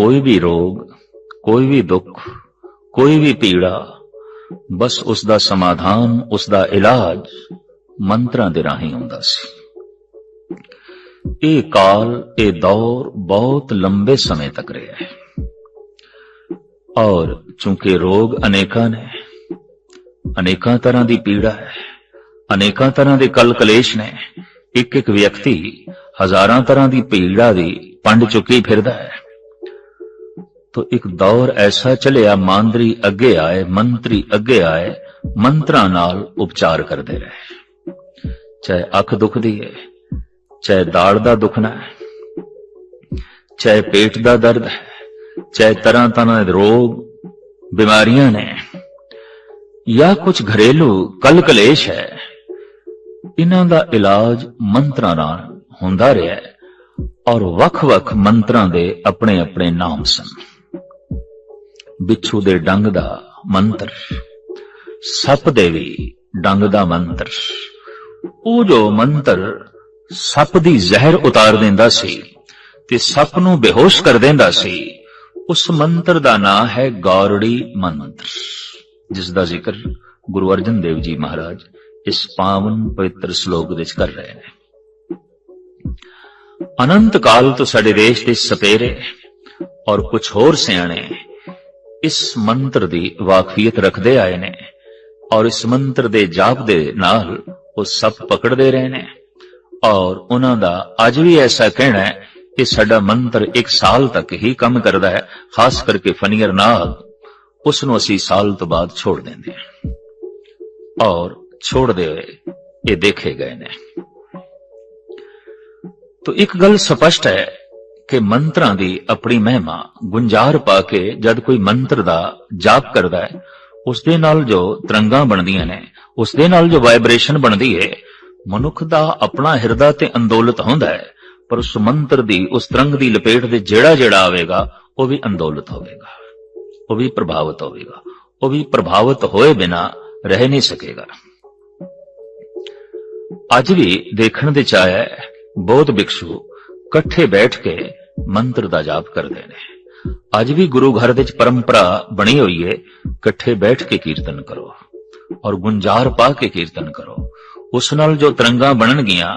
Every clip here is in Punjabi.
ਕੋਈ ਵੀ ਰੋਗ, ਕੋਈ ਵੀ ਦੁੱਖ, ਕੋਈ ਵੀ ਪੀੜਾ, ਬਸ ਉਸ ਦਾ ਸਮਾਧਾਨ ਉਸ ਦਾ ਇਲਾਜ ਮੰਤਰਾਂ ਦੇ ਰਾਹੀਂ ਹੁੰਦਾ ਸੀ। ਇਹ ਕਾਲ, ਇਹ ਦੌਰ ਬਹੁਤ ਲੰਬੇ ਸਮੇਂ ਤੱਕ ਰਿਹਾ ਹੈ। ਔਰ ਚूंकि ਰੋਗ ਅਨੇਕਾਂ ਨੇ, ਅਨੇਕਾਂ ਤਰ੍ਹਾਂ ਦੀ ਪੀੜਾ ਹੈ, ਅਨੇਕਾਂ ਤਰ੍ਹਾਂ ਦੇ ਕਲ ਕਲੇਸ਼ ਨੇ ਇੱਕ ਇੱਕ ਵਿਅਕਤੀ ਹਜ਼ਾਰਾਂ ਤਰ੍ਹਾਂ ਦੀ ਪੀੜਾ ਦੀ ਪੰਡ ਚੁੱਕੀ ਫਿਰਦਾ ਹੈ। ਤੋ ਇੱਕ ਦੌਰ ਐਸਾ ਚੱਲਿਆ, ਮਾਂਦਰੀ ਅੱਗੇ ਆਏ, ਮੰਤਰੀ ਅੱਗੇ ਆਏ, ਮੰਤਰਾਂ ਨਾਲ ਉਪਚਾਰ ਕਰਦੇ ਰਹੇ। ਚਾਹੇ ਅੱਖ ਦੁਖਦੀ ਹੈ ਚਾਹੇ ਦਾੜ ਦਾ ਦੁਖਣਾ ਹੈ ਚਾਹੇ ਪੇਟ ਦਾ ਦਰਦ ਹੈ ਚਾਹੇ ਤਰ੍ਹਾਂ ਤਰ੍ਹਾਂ ਦੇ ਰੋਗ, ਬਿਮਾਰੀਆਂ ਨੇ, ਜਾਂ ਕੁਝ ਘਰੇਲੂ ਕਲ ਕਲੇਸ਼ ਹੈ, ਇਹਨਾਂ ਦਾ ਇਲਾਜ ਮੰਤਰਾਂ ਨਾਲ ਹੁੰਦਾ ਰਿਹਾ ਹੈ ਔਰ ਵੱਖ-ਵੱਖ ਮੰਤਰਾਂ ਦੇ ਆਪਣੇ-ਆਪਣੇ ਨਾਮ ਸਨ। ਬਿੱਛੂ ਦੇ ਡੰਗ ਦਾ ਮੰਤਰ। ਸੱਪ ਦੇ ਵੀ ਡੰਗ ਦਾ ਮੰਤਰ। ਉਹ ਜੋ ਮੰਤਰ ਸੱਪ ਦੀ ਜ਼ਹਿਰ ਉਤਾਰ ਦਿੰਦਾ ਸੀ ਤੇ ਸੱਪ ਨੂੰ ਬੇਹੋਸ਼ ਕਰ ਦਿੰਦਾ ਸੀ, ਉਸ ਮੰਤਰ ਦਾ ਨਾਮ ਹੈ ਗੌਰੜੀ ਮੰਤਰ। ਜਿਸ ਦਾ ਜ਼ਿਕਰ ਗੁਰੂ ਅਰਜਨ ਦੇਵ ਜੀ ਮਹਾਰਾਜ ਇਸ ਪਾਵਨ ਪਵਿੱਤਰ ਸ਼ਲੋਕ ਵਿੱਚ ਕਰ ਰਹੇ ਨੇ। ਅਨੰਤ ਕਾਲ ਤੋਂ ਸਾਡੇ ਦੇਸ਼ ਦੇ ਸਪੇਰੇ ਔਰ ਕੁਝ ਹੋਰ ਸਿਆਣੇ ਇਸ ਮੰਤਰ ਦੀ ਵਾਕਫੀਅਤ ਰੱਖਦੇ ਆਏ ਨੇ ਔਰ ਇਸ ਮੰਤਰ ਦੇ ਜਾਪ ਦੇ ਨਾਲ ਉਹ ਸਭ ਪਕੜਦੇ ਰਹੇ ਨੇ ਔਰ ਉਹਨਾਂ ਦਾ ਅੱਜ ਵੀ ਐਸਾ ਕਹਿਣਾ ਹੈ ਕਿ ਸਾਡਾ ਮੰਤਰ 1 ਸਾਲ ਤੱਕ ਹੀ ਕੰਮ ਕਰਦਾ ਹੈ, ਖਾਸ ਕਰਕੇ ਫਨੀਅਰ ਨਾਲ ਉਸ ਨੂੰ ਅਸੀਂ ਸਾਲ ਤੋਂ ਬਾਅਦ ਛੋੜ ਦਿੰਦੇ ਹਾਂ। ਔਰ ਛੋੜਦੇ ਹੋਏ ਇਹ ਦੇਖੇ ਗਏ ਨੇ। ਤੋ ਇੱਕ ਗੱਲ ਸਪਸ਼ਟ ਹੈ ਕਿ ਮੰਤਰਾਂ ਦੀ ਆਪਣੀ ਮਹਿਮਾ ਗੁੰਜਾਰ ਪਾ ਕੇ ਜਦ ਕੋਈ ਮੰਤਰ ਦਾ ਜਾਪ ਕਰਦਾ ਹੈ, ਉਸ ਦੇ ਨਾਲ ਜੋ ਤਰੰਗਾਂ ਬਣਦੀਆਂ ਨੇ, ਉਸ ਦੇ ਨਾਲ ਜੋ ਵਾਈਬ੍ਰੇਸ਼ਨ ਬਣਦੀ ਹੈ, ਮਨੁੱਖ ਦਾ ਆਪਣਾ ਹਿਰਦਾ ਤੇ ਅੰਦੋਲਿਤ ਹੁੰਦਾ ਹੈ, ਪਰ ਉਸ ਮੰਤਰ ਦੀ, ਉਸ ਤਰੰਗ ਦੀ ਲਪੇਟ ਦੇ ਜਿਹੜਾ ਜਿਹੜਾ ਆਵੇਗਾ, ਉਹ ਵੀ ਅੰਦੋਲਿਤ ਹੋਵੇਗਾ, ਉਹ ਵੀ ਪ੍ਰਭਾਵਿਤ ਹੋਵੇਗਾ, ਉਹ ਵੀ ਪ੍ਰਭਾਵਿਤ ਹੋਏ ਬਿਨਾ ਰਹਿ ਨਹੀਂ ਸਕੇਗਾ। ਅੱਜ ਵੀ ਦੇਖਣ ਦੇ ਚਾਇਆ ਬਹੁਤ ਬਿਕਸ਼ੂ ਇਕੱਠੇ ਬੈਠ ਕੇ ਮੰਤਰ ਦਾ ਜਾਪ ਕਰਦੇ ਨੇ। ਅੱਜ ਵੀ ਗੁਰੂ ਘਰ ਵਿੱਚ ਪਰੰਪਰਾ ਬਣੀ ਹੋਈ ਹੈ ਇਕੱਠੇ ਬੈਠ ਕੇ ਕੀਰਤਨ ਕਰੋ ਔਰ ਗੁੰਜਾਰ ਪਾ ਕੇ ਕੀਰਤਨ ਕਰੋ। ਉਸ ਨਾਲ ਜੋ ਤਰੰਗਾਂ ਬਣਨਗੀਆਂ,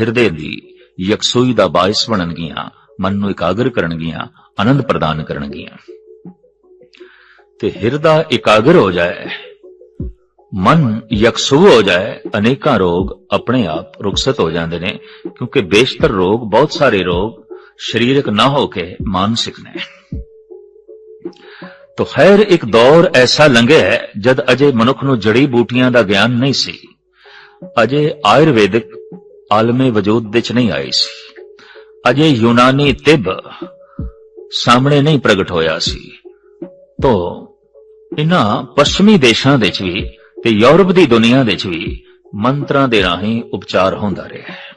ਹਿਰਦੇ ਦੀ ਯਕਸੂਈ ਦਾ ਬਾਇਸ ਬਣਨਗੀਆਂ, ਮਨ ਨੂੰ ਇਕਾਗਰ ਕਰਨਗੀਆਂ, ਆਨੰਦ ਪ੍ਰਦਾਨ ਕਰਨਗੀਆਂ। ਤੇ ਹਿਰਦਾ ਇਕਾਗਰ ਹੋ ਜਾਏ, ਮਨ ਯਕਸੂ ਹੋ ਜਾਏ, ਅਨੇਕਾਂ ਰੋਗ ਆਪਣੇ ਆਪ ਰੁਖਸਤ ਹੋ ਜਾਂਦੇ ਨੇ, ਕਿਉਂਕਿ ਬੇਸ਼ਤਰ ਰੋਗ, ਬਹੁਤ ਸਾਰੇ ਰੋਗ ਸਰੀਰਕ ਨਾ ਹੋ ਕੇ ਮਾਨਸਿਕ ਨੇ। ਤੋ ਖੈਰ ਇੱਕ ਦੌਰ ਐਸਾ ਲੰਘਿਆ ਜਦ ਅਜੇ ਮਨੁੱਖ ਨੂੰ ਜੜੀ ਬੂਟੀਆਂ ਦਾ ਗਿਆਨ ਨਹੀਂ ਸੀ। ਅਜੇ ਆਯੁਰਵੈਦਿਕ ਆਲਮੇ ਵਜੂਦ ਵਿੱਚ ਨਹੀਂ ਆਈ ਸੀ। ਅਜੇ ਯੂਨਾਨੀ ਤਿਬ ਸਾਹਮਣੇ ਨਹੀਂ ਪ੍ਰਗਟ ਹੋਇਆ ਸੀ। ਤੋ ਇਨ੍ਹਾਂ ਪੱਛਮੀ ਦੇਸ਼ਾਂ ਵਿੱਚ ਵੀ ਤੇ ਯੂਰਪ ਦੀ ਦੁਨੀਆ ਵਿੱਚ ਵੀ ਮੰਤਰਾਂ ਦੇ ਰਾਹੀਂ ਉਪਚਾਰ ਹੁੰਦਾ ਰਿਹਾ ਹੈ।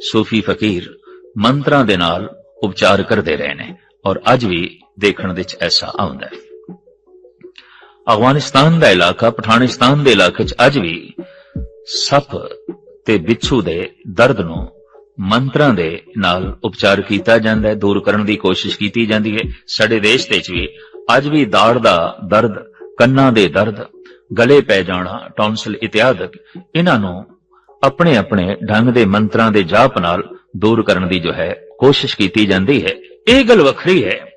ਸੂਫੀ ਫਕੀਰ ਮੰਤਰਾਂ ਦੇ ਨਾਲ ਉਪਚਾਰ ਕਰਦੇ ਰਹੇ ਨੇ ਔਰ ਅੱਜ ਵੀ ਦੇਖਣ ਵਿੱਚ ਐਸਾ ਆਉਂਦਾ ਹੈ। ਅਫਗਾਨਿਸਤਾਨ ਦਾ ਇਲਾਕਾ ਪਠਾਨਿਸਤਾਨ ਦੇ ਇਲਾਕੇ 'ਚ ਅੱਜ ਵੀ ਸੱਪ ਤੇ ਬਿੱਛੂ ਦੇ ਦਰਦ ਨੂੰ ਮੰਤਰਾਂ ਦੇ ਨਾਲ ਉਪਚਾਰ ਕੀਤਾ ਜਾਂਦਾ ਹੈ, ਦੂਰ ਕਰਨ ਦੀ ਕੋਸ਼ਿਸ਼ ਕੀਤੀ ਜਾਂਦੀ ਹੈ। ਸਾਡੇ ਦੇਸ਼ ਦੇ ਵਿੱਚ ਵੀ ਅੱਜ ਵੀ ਦਾੜ ਦਾ ਦਰਦ, ਕੰਨਾਂ ਦੇ ਦਰਦ, ਗਲੇ ਪੈ ਜਾਣਾ ਟੌਨਸਲ ਇਤਿਆਦਿਕ ਇਹਨਾਂ ਨੂੰ ਆਪਣੇ ਆਪਣੇ ਢੰਗ ਦੇ ਮੰਤਰਾਂ ਦੇ ਜਾਪ ਨਾਲ ਦੂਰ ਕਰਨ ਦੀ ਜੋ ਹੈ ਕੋਸ਼ਿਸ਼ ਕੀਤੀ ਜਾਂਦੀ ਹੈ। ਇਹ ਗੱਲ ਵੱਖਰੀ ਹੈ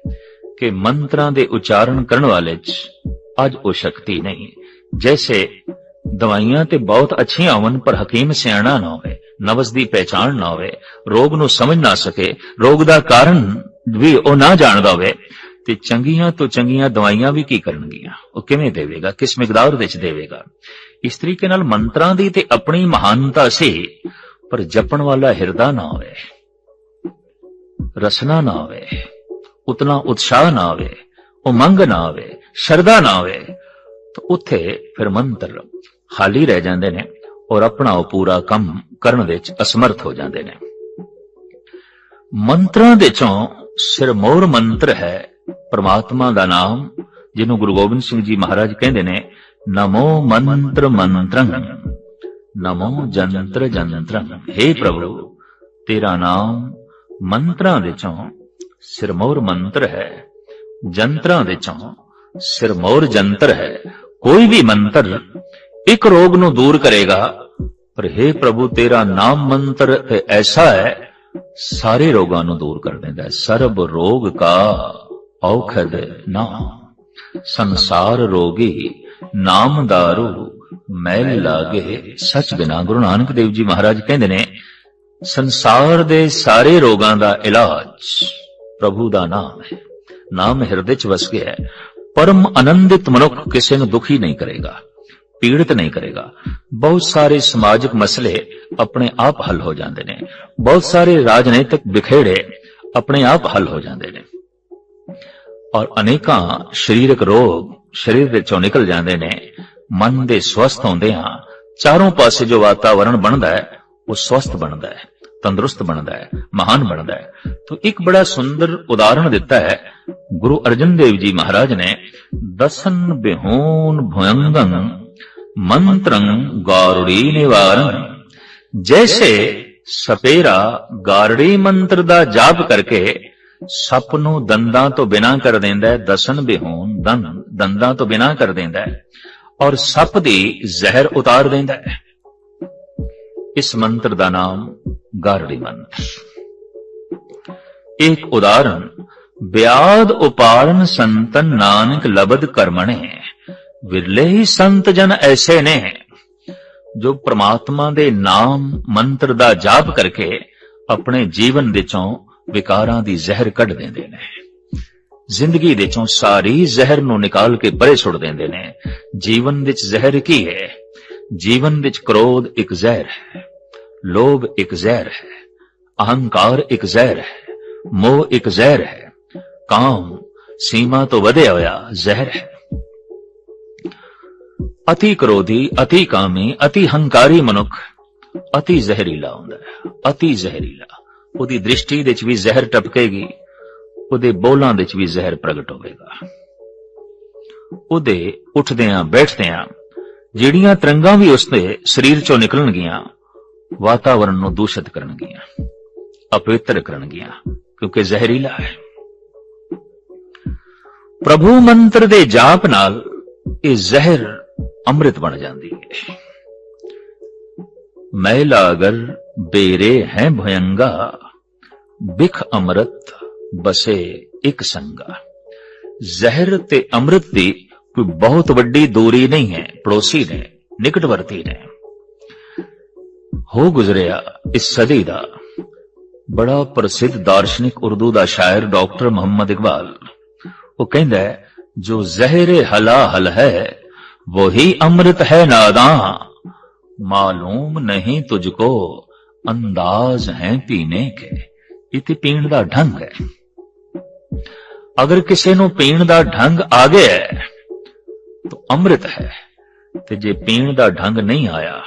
ਕਿ ਮੰਤਰਾਂ ਦੇ ਉਚਾਰਨ ਕਰਨ ਵਾਲੇ 'ਚ ਅੱਜ ਉਹ ਸ਼ਕਤੀ ਨਹੀਂ। ਜੈਸੇ ਦਵਾਈਆਂ ਤੇ ਬਹੁਤ ਅੱਛੀਆਂ ਹੋਣ ਪਰ ਹਕੀਮ ਸਿਆਣਾ ਨਾ ਹੋਵੇ, ਨਵਸ ਦੀ ਪਹਿਚਾਣ ਨਾ ਹੋਵੇ, ਰੋਗ ਨੂੰ ਸਮਝ ਨਾ ਸਕੇ, ਰੋਗ ਦਾ ਕਾਰਨ ਵੀ ਉਹ ਨਾ ਜਾਣਦਾ ਹੋਵੇ, ਤੇ ਚੰਗੀਆਂ ਤੋਂ ਚੰਗੀਆਂ ਦਵਾਈਆਂ ਵੀ ਕੀ ਕਰਨਗੀਆਂ? ਉਹ ਕਿਵੇਂ ਦੇਵੇਗਾ? ਕਿਸ ਮਿਕਦਾਰ ਵਿੱਚ ਦੇਵੇਗਾ? ਇਸ ਤਰੀਕੇ ਨਾਲ ਮੰਤਰਾਂ ਦੀ ਤੇ ਆਪਣੀ ਮਹਾਨਤਾ ਸੀ, ਪਰ ਜਪਣ ਵਾਲਾ ਹਿਰਦਾ ਨਾ ਹੋਵੇ। ਰਸਨਾ ਨਾ ਹੋਵੇ ਉਤਨਾ ਉਤਸ਼ਾਹ ਨਾ ਆਵੇ ਉਮੰਗ ਨਾ ਆਵੇ, ਸ਼ਰਧਾ ਨਾ ਹੋਵੇ ਤਾਂ ਉੱਥੇ ਫਿਰ ਮੰਤਰ ਖਾਲੀ ਰਹਿ ਜਾਂਦੇ ਨੇ ਔਰ ਆਪਣਾ ਉਹ ਪੂਰਾ ਕੰਮ ਕਰਨ ਵਿੱਚ ਅਸਮਰਥ ਹੋ ਜਾਂਦੇ ਨੇ। ਮੰਤਰਾਂ ਦੇ ਚੋਂ ਸਿਰਮੌਰ ਮੰਤਰ ਹੈ, ਪ੍ਰਮਾਤਮਾ ਦਾ ਨਾਮ, ਜਿਹਨੂੰ ਗੁਰੂ ਗੋਬਿੰਦ ਸਿੰਘ ਜੀ ਮਹਾਰਾਜ ਕਹਿੰਦੇ ਨੇ, ਨਮੋ ਮੰਤਰ ਮੰਤਰੰ, ਨਮੋ ਜੰਤਰ ਜੰਤਰੰ हे ਪ੍ਰਭੂ, ਤੇਰਾ ਨਾਮ ਮੰਤਰਾਂ ਦੇ ਚੋਂ ਸਿਰਮੌਰ ਮੰਤਰ ਹੈ, ਜੰਤਰਾਂ ਵਿੱਚੋਂ ਸਿਰਮੌਰ ਜੰਤਰ ਹੈ। ਕੋਈ ਵੀ ਮੰਤਰ ਇੱਕ ਰੋਗ ਨੂੰ ਦੂਰ ਕਰੇਗਾ, ਪਰ हे ਪ੍ਰਭੂ, ਤੇਰਾ ਨਾਮ ਮੰਤਰ ਐਸਾ ਹੈ, ਸਾਰੇ ਰੋਗਾਂ ਨੂੰ ਦੂਰ ਕਰ ਦਿੰਦਾ ਹੈ। ਸਰਬ ਰੋਗ ਕਾ ਔਖਦ ਨਾਮ, ਸੰਸਾਰ ਰੋਗੀ ਨਾਮ ਦਾਰੂ ਮੈਲ ਲਾਗੇ। ਸਚ ਬਿਨਾ ਗੁਰੂ ਨਾਨਕ ਦੇਵ ਜੀ ਮਹਾਰਾਜ ਕਹਿੰਦੇ ਨੇ ਸੰਸਾਰ ਦੇ ਸਾਰੇ ਰੋਗਾਂ ਦਾ ਇਲਾਜ ਪ੍ਰਭੂ ਦਾ ਨਾਮ ਹੈ। ਨਾਮ ਹਿਰਦੇ 'ਚ ਵਸ ਗਿਆ ਹੈ। ਪਰਮ ਆਨੰਦਿਤ ਮਨੁੱਖ ਕਿਸੇ ਨੂੰ ਦੁਖੀ ਨਹੀਂ ਕਰੇਗਾ, ਪੀੜਤ ਨਹੀਂ ਕਰੇਗਾ। ਬਹੁਤ ਸਾਰੇ ਸਮਾਜਿਕ ਮਸਲੇ ਆਪਣੇ ਆਪ ਹੱਲ ਹੋ ਜਾਂਦੇ ਨੇ। ਬਹੁਤ ਸਾਰੇ ਰਾਜਨੀਤਿਕ ਵਿਖੇੜੇ ਆਪਣੇ ਆਪ ਹੱਲ ਹੋ ਜਾਂਦੇ ਨੇ। ਔਰ ਅਨੇਕਾਂ ਸਰੀਰਕ ਰੋਗ ਸਰੀਰ ਵਿੱਚੋਂ ਨਿਕਲ ਜਾਂਦੇ ਨੇ। ਮਨ ਦੇ ਸਵਸਥ ਹੁੰਦੇ ਹਾਂ। ਚਾਰੋਂ ਪਾਸੇ ਜੋ ਵਾਤਾਵਰਣ ਬਣਦਾ ਹੈ, ਉਹ ਸਵਸਥ ਬਣਦਾ ਹੈ। ਤੰਦਰੁਸਤ ਬਣਦਾ ਹੈ, ਮਹਾਨ ਬਣਦਾ ਹੈ। ਤਾਂ ਇੱਕ ਬੜਾ ਸੁੰਦਰ ਉਦਾਹਰਣ ਦਿੱਤਾ ਹੈ, ਗੁਰੂ ਅਰਜਨ ਦੇਵ ਜੀ ਮਹਾਰਾਜ ਨੇ, ਦਸਨ ਬਿਹੂਨ ਭਯੰਗੰ, ਮੰਤਰੰ ਗਾਰੁੜੀ ਨਿਵਾਰਨ ਜੈਸੇ ਸਪੇਰਾ ਗਾਰੜੀ ਮੰਤਰ ਦਾ ਜਾਪ ਕਰਕੇ ਸੱਪ ਨੂੰ ਦੰਦਾਂ ਤੋਂ ਬਿਨਾਂ ਕਰ ਦਿੰਦਾ ਹੈ, ਦਸਨ ਬਿਹੂਨ ਦੰਦ ਦੰਦਾਂ ਤੋਂ ਬਿਨਾਂ ਕਰ ਦਿੰਦਾ ਹੈ। ਔਰ ਸੱਪ ਦੀ ਜ਼ਹਿਰ ਉਤਾਰ ਦਿੰਦਾ ਹੈ। ਇਸ ਮੰਤਰ ਦਾ ਨਾਮ ਗਾਰੜੀ ਮੰਤਰ। ਇੱਕ ਉਦਾਹਰਣ ਬਿਆਦ ਉਪਾਰਨ ਸੰਤਨ ਨਾਨਕ ਲਬਦ ਕਰਮਣੇ, ਵਿਰਲੇ ਹੀ ਸੰਤ ਜਨ ਐਸੇ ਨੇ, ਜੋ ਪ੍ਰਮਾਤਮਾ ਦੇ ਨਾਮ ਮੰਤਰ ਦਾ ਜਾਪ ਕਰਕੇ ਆਪਣੇ ਜੀਵਨ ਵਿੱਚੋਂ ਵਿਕਾਰਾਂ ਦੀ ਜ਼ਹਿਰ ਕੱਢ ਦਿੰਦੇ ਨੇ। ਜ਼ਿੰਦਗੀ ਦੇ ਚੋਂ ਸਾਰੀ ਜ਼ਹਿਰ ਨੂੰ ਨਿਕਾਲ ਕੇ ਪਰੇ ਸੁੱਟ ਦਿੰਦੇ ਨੇ। ਜੀਵਨ ਵਿੱਚ ਜ਼ਹਿਰ ਕੀ ਹੈ? ਜੀਵਨ ਵਿੱਚ ਕ੍ਰੋਧ ਇੱਕ ਜ਼ਹਿਰ ਹੈ, ਲੋਭ ਇੱਕ ਜ਼ਹਿਰ ਹੈ, ਅਹੰਕਾਰ ਇੱਕ ਜ਼ਹਿਰ ਹੈ, ਮੋਹ ਇੱਕ ਜ਼ਹਿਰ ਹੈ, ਕਾਮ ਸੀਮਾ ਤੋਂ ਵਧਿਆ ਹੋਇਆ ਜ਼ਹਿਰ ਹੈ। ਅਤੀ ਕ੍ਰੋਧੀ, ਅਤੀ ਕਾਮੀ, ਅਤੀ ਹੰਕਾਰੀ ਮਨੁੱਖ ਅਤੀ ਜ਼ਹਿਰੀਲਾ ਹੁੰਦਾ ਹੈ, ਅਤੀ ਜ਼ਹਿਰੀਲਾ। ਉਹਦੀ ਦ੍ਰਿਸ਼ਟੀ ਦੇ ਵਿੱਚ ਵੀ ਜ਼ਹਿਰ ਟਪਕੇਗੀ, ਉਹਦੇ ਬੋਲਾਂ ਦੇ ਵਿੱਚ ਵੀ ਜ਼ਹਿਰ ਪ੍ਰਗਟ ਹੋਵੇਗਾ। ਉਹਦੇ ਉੱਠਦਿਆਂ, ਬੈਠਦਿਆਂ ਜਿਹੜੀਆਂ ਤਰੰਗਾਂ ਵੀ ਉਸਦੇ ਸਰੀਰ ਚੋਂ ਨਿਕਲਣਗੀਆਂ ਵਾਤਾਵਰਣ ਨੂੰ ਦੂਸ਼ਿਤ ਕਰਨਗੀਆਂ, ਅਪਵਿੱਤਰ ਕਰਨਗੀਆਂ, ਕਿਉਂਕਿ ਜ਼ਹਿਰੀਲਾ ਹੈ। ਪ੍ਰਭੂ ਮੰਤਰ ਦੇ ਜਾਪ ਨਾਲ ਇਹ ਜ਼ਹਿਰ ਅੰਮ੍ਰਿਤ ਬਣ ਜਾਂਦੀ ਹੈ। ਮੈਲਾ ਅਗਰ ਬੇਰੇ ਹੈ ਭਯੰਗਾ, ਬਿਖ ਅੰਮ੍ਰਿਤ ਬਸੇ ਇੱਕ ਸੰਗਾ। ਜ਼ਹਿਰ ਤੇ ਅੰਮ੍ਰਿਤ ਦੀ ਕੋਈ ਬਹੁਤ ਵੱਡੀ ਦੂਰੀ ਨਹੀਂ ਹੈ ਪੜੋਸੀ ਨੇ ਨਿਕਟਵਰਤੀ ਨੇ ਹੋ ਗੁਜ਼ਰਿਆ ਇਸ ਸਦੀ ਦਾ ਬੜਾ ਪ੍ਰਸਿੱਧ ਦਾਰਸ਼ਨਿਕ ਉਰਦੂ ਦਾ ਸ਼ਾਇਰ ਡਾਕਟਰ ਮੁਹੰਮਦ ਇਕਬਾਲ ਉਹ ਕਹਿੰਦਾ ਹੈ ਜੋ ਜ਼ਹਿਰ ਹਲਾ ਹਲ ਹੈ ਵਹੀ ਅੰਮ੍ਰਿਤ ਹੈ ਨਾਦਾਂ ਮਾਲੂਮ ਨਹੀਂ ਤੁਝਕੋ ਅੰਦਾਜ਼ ਹੈ ਪੀਣੇ ਕੇ ਇਹ ਤੇ ਪੀਣ ਦਾ ਢੰਗ ਹੈ ਅਗਰ ਕਿਸੇ ਨੂੰ ਪੀਣ ਦਾ ਢੰਗ ਆ ਗਿਆ ਅੰਮ੍ਰਿਤ ਹੈ ਤੇ ਜੇ ਪੀਣ ਦਾ ਢੰਗ ਨਹੀਂ ਆਇਆ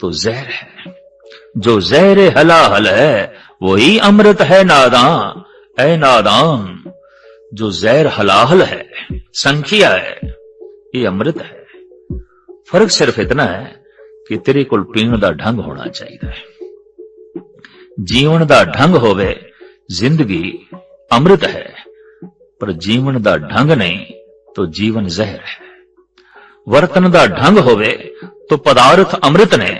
तो जहर है जो जहर हला हल है वही अमृत है नादान ऐ नादान जो जहर हलाहल है संखिया है ये अमृत है फर्क सिर्फ इतना है कि तेरे कोल पीण ਦਾ ਢੰਗ ਹੋਣਾ ਚਾਹੀਦਾ ਹੈ ਜੀਵਨ ਦਾ ਢੰਗ ਹੋਵੇ ਜ਼ਿੰਦਗੀ ਅੰਮ੍ਰਿਤ ਹੈ ਪਰ ਜੀਵਨ ਦਾ ਢੰਗ ਨਹੀਂ ਤਾਂ ਜੀਵਨ ਜ਼ਹਿਰ ਹੈ ਵਰਤਨ ਦਾ ਢੰਗ ਹੋਵੇ तो पदार्थ अमृत ने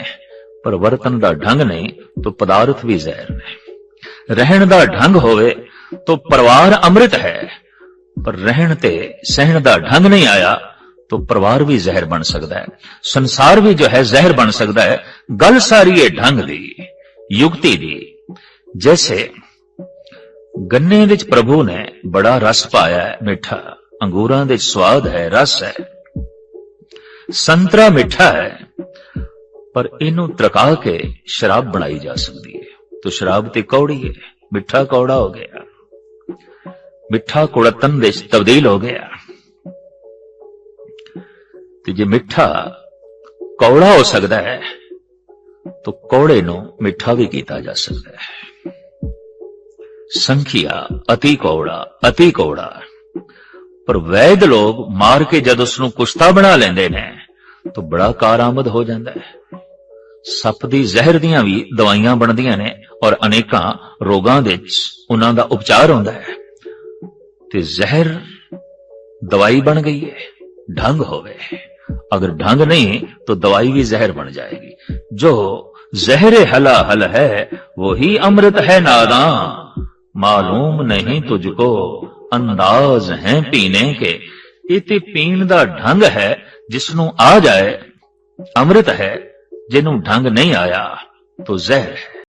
पर वर्तन ਦਾ ਢੰਗ ਨਹੀਂ तो पदार्थ ਵੀ ਜ਼ਹਿਰ ਨੇ ਰਹਿਣ ਦਾ ਢੰਗ ਹੋਵੇ तो ਪਰਿਵਾਰ ਅੰਮ੍ਰਿਤ ਹੈ ਪਰ ਰਹਿਣ ਤੇ ਸਹਿਣ ਦਾ ਢੰਗ ਨਹੀਂ ਆਇਆ तो ਪਰਿਵਾਰ ਵੀ ਜ਼ਹਿਰ ਬਣ ਸਕਦਾ ਹੈ ਸੰਸਾਰ ਵੀ ਜੋ ਹੈ ਜ਼ਹਿਰ ਬਣ ਸਕਦਾ ਹੈ ਗੱਲ ਸਾਰੀ ਹੈ ਢੰਗ ਦੀ ਯੁਕਤੀ ਦੀ ਜੈਸੇ ਗੰਨੇ ਵਿੱਚ ਪ੍ਰਭੂ ਨੇ ਬੜਾ ਰਸ ਪਾਇਆ ਹੈ ਮਿੱਠਾ ਅੰਗੂਰਾਂ ਦੇ ਸਵਾਦ ਹੈ ਰਸ ਹੈ ਸੰਤਰਾ ਮਿੱਠਾ ਹੈ, ਪਰ ਇਹਨੂੰ ਤਰਕਾ ਕੇ ਸ਼ਰਾਬ ਬਣਾਈ ਜਾ ਸਕਦੀ ਹੈ। तो ਸ਼ਰਾਬ ਤੇ ਕੌੜੀ ਹੈ, ਮਿੱਠਾ ਕੌੜਾ ਹੋ ਗਿਆ। ਮਿੱਠਾ ਕੁੜਤਨ ਦੇ ਤਬਦੀਲ ਹੋ ਗਿਆ। ਤੇ ਜੇ ਮਿੱਠਾ ਕੌੜਾ ਹੋ ਸਕਦਾ ਹੈ, ਤਾਂ ਕੌੜੇ ਨੂੰ ਮਿੱਠਾ ਵੀ ਕੀਤਾ ਜਾ ਸਕਦਾ ਹੈ। ਸੰਖਿਆ, ਅਤੀ ਕੌੜਾ ਅਤੀ ਕੌੜਾ। ਪਰ ਵੈਦ ਲੋਕ ਮਾਰ ਕੇ ਜਦ ਉਸ ਨੂੰ ਕੁਸ਼ਤਾ ਬਣਾ ਲੈਂਦੇ ਨੇ ਤਾਂ ਬੜਾ ਕਾਰਾਮਦ ਹੋ ਜਾਂਦਾ ਹੈ। ਸੱਪ ਦੀ ਜ਼ਹਿਰ ਦੀਆਂ ਵੀ ਦਵਾਈਆਂ ਬਣਦੀਆਂ ਨੇ ਔਰ ਅਨੇਕਾਂ ਰੋਗਾਂ ਦੇ ਵਿੱਚ ਉਹਨਾਂ ਦਾ ਉਪਚਾਰ ਹੁੰਦਾ ਹੈ। ਤੇ ਜ਼ਹਿਰ ਦਵਾਈ ਬਣ ਗਈ ਹੈ, ਢੰਗ ਹੋਵੇ। ਅਗਰ ਢੰਗ ਨਹੀਂ, ਤਾਂ ਦਵਾਈ ਵੀ ਜ਼ਹਿਰ ਬਣ ਜਾਏਗੀ। ਜੋ ਜ਼ਹਿਰ ਹਲਾ ਹਲ ਹੈ, ਵਹੀ ਅੰਮ੍ਰਿਤ ਹੈ ਨਾਦਾ ਮਾਲੂਮ ਨਹੀਂ ਤੁਝਕੋ ਅੰਦਾਜ਼ ਹੈ ਪੀਣੇ ਕੇ। ਇਹ ਤੇ ਪੀਣ ਦਾ ਢੰਗ ਹੈ ਜਿਸ ਨੂੰ ਆ ਜਾਏ ਅੰਮ੍ਰਿਤ ਹੈ ਜਿਹਨੂੰ ਢੰਗ ਨਹੀਂ ਆਇਆ ਤੋ ਜ਼ਹਿਰ ਹੈ।